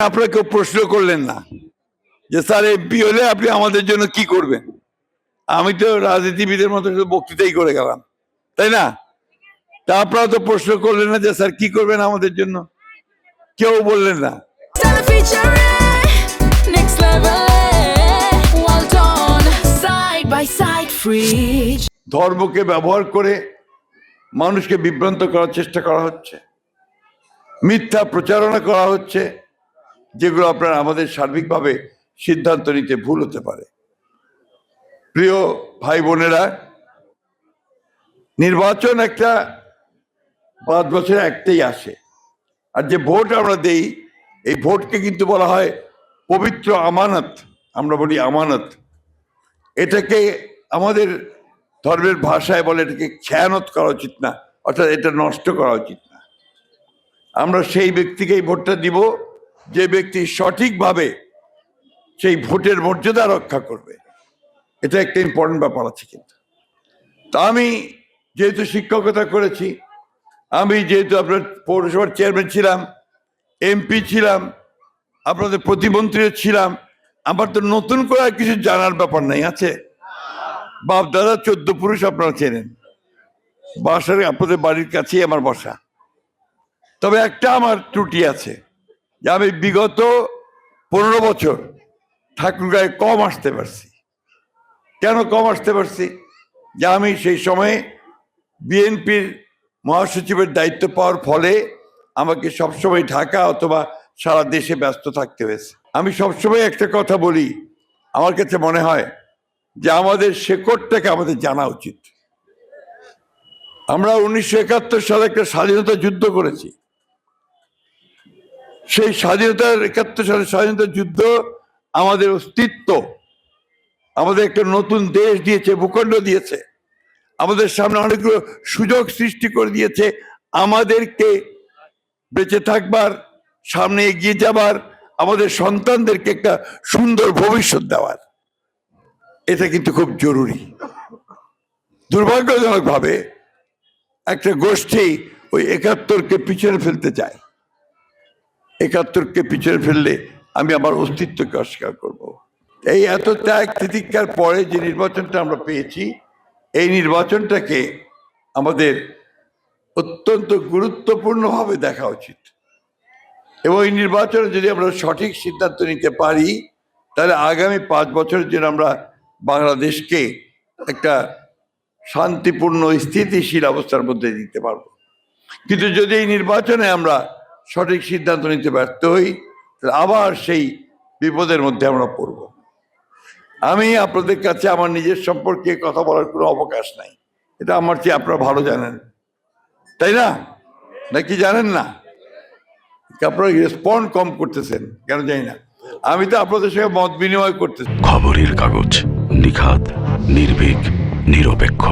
আপনারা কেউ প্রশ্ন করলেন না যে স্যার এমপি হলে আপনি আমাদের জন্য কি করবেন? আমি তো রাজনীতিবিদের মতো শুধু বক্তৃতাই করে গেলাম তাই না? তা আপনারা তো প্রশ্ন করলেন না যে স্যার কি করবেন আমাদের জন্য? কেউ বললেন না. ধর্মকে ব্যবহার করে মানুষকে বিভ্রান্ত করার চেষ্টা করা হচ্ছে মিথ্যা প্রচারণা করা হচ্ছে যেগুলো আপনার আমাদের সার্বিকভাবে সিদ্ধান্ত নিতে ভুল হতে পারে। প্রিয় ভাই বোনেরা, নির্বাচন একটা পাঁচ বছরে একটাই আসে। আর যে ভোট আমরা দেই, এই ভোটকে কিন্তু বলা হয় পবিত্র আমানত। আমরা বলি আমানত। এটাকে আমাদের ধর্মের ভাষায় বলে এটাকে খেয়ানত করা উচিত না, অর্থাৎ এটা নষ্ট করা উচিত না। আমরা সেই ব্যক্তিকেই ভোটটা দিব যে ব্যক্তি সঠিকভাবে সেই ভোটের মর্যাদা রক্ষা করবে, এটা একটা ইম্পর্টেন্ট ব্যাপার আছে কিন্তু। তা আমি যেহেতু শিক্ষকতা করেছি, আমি যেহেতু আপনার পৌরসভার চেয়ারম্যান ছিলাম এমপি ছিলাম, আপনাদের প্রতিমন্ত্রীও ছিলাম, আমার তো নতুন করে আর কিছু জানার ব্যাপার নাই, আছে? বাপ দাদা চোদ্দ পুরুষ আপনারা চেনেন। বাসার আপনাদের বাড়ির কাছেই আমার বসা। তবে একটা আমার ত্রুটি আছে। যে আমি বিগত পনেরো বছর ঠাকুরগাঁয়ে কম আসতে পারছি। কেন কম আসতে পারছি? যে আমি সেই সময়ে বিএনপির মহাসচিবের দায়িত্ব পাওয়ার ফলে আমাকে সবসময় ঢাকা অথবা সারা দেশে ব্যস্ত থাকতে হয়েছে। আমি সবসময় একটা কথা বলি, আমার কাছে মনে হয় যে আমাদের শেকড়টাকে আমাদের জানা উচিত। আমরা উনিশশো একাত্তর সালে একটা স্বাধীনতা যুদ্ধ করেছি। সেই স্বাধীনতার একাত্তর সালে স্বাধীনতা যুদ্ধ আমাদের অস্তিত্ব। আমাদের একটা নতুন দেশ দিয়েছে, ভূখণ্ড দিয়েছে। আমাদের সামনে অনেকগুলো সুযোগ সৃষ্টি করে দিয়েছে। আমাদেরকে বেঁচে থাকবার, সামনে এগিয়ে যাবার, আমাদের সন্তানদেরকে একটা সুন্দর ভবিষ্যৎ দেওয়ার। এটা কিন্তু খুব জরুরি। দুর্ভাগ্যজনক ভাবে একটা গোষ্ঠী ওই একাত্তরকে পিছনে ফেলতে চায়। একাত্তরকে পিছনে ফেললে আমি আমার অস্তিত্বকে অস্বীকার করব। এই এত ত্যাগ তিতিক্ষার পরে যে নির্বাচনটা আমরা পেয়েছি, এই নির্বাচনটাকে আমাদের অত্যন্ত গুরুত্বপূর্ণভাবে দেখা উচিত এবং এই নির্বাচনে যদি আমরা সঠিক সিদ্ধান্ত নিতে পারি, তাহলে আগামী পাঁচ বছরের জন্য আমরা বাংলাদেশকে একটা শান্তিপূর্ণ, স্থিতিশীল অবস্থার মধ্যে দিতে পারব কিন্তু যদি এই নির্বাচনে আমরা সঠিক সিদ্ধান্ত নিতে ব্যর্থ হই তাহলে আবার সেই বিপদের মধ্যে আমরা পড়ব। আমি আপনাদের কাছে আমার নিজের সম্পর্কে কথা বলার কোনো অবকাশ নাই। এটা আমার চেয়ে আপনারা ভালো জানেন। তাই না? নাকি জানেন না? আপনারা রেসপন্ড কম করতেছেন? কেন জানি না। আমি তো আপনাদের সঙ্গে মত বিনিময় করতেছি। খবরের কাগজ নিখাত, নির্ভীক, নিরপেক্ষ।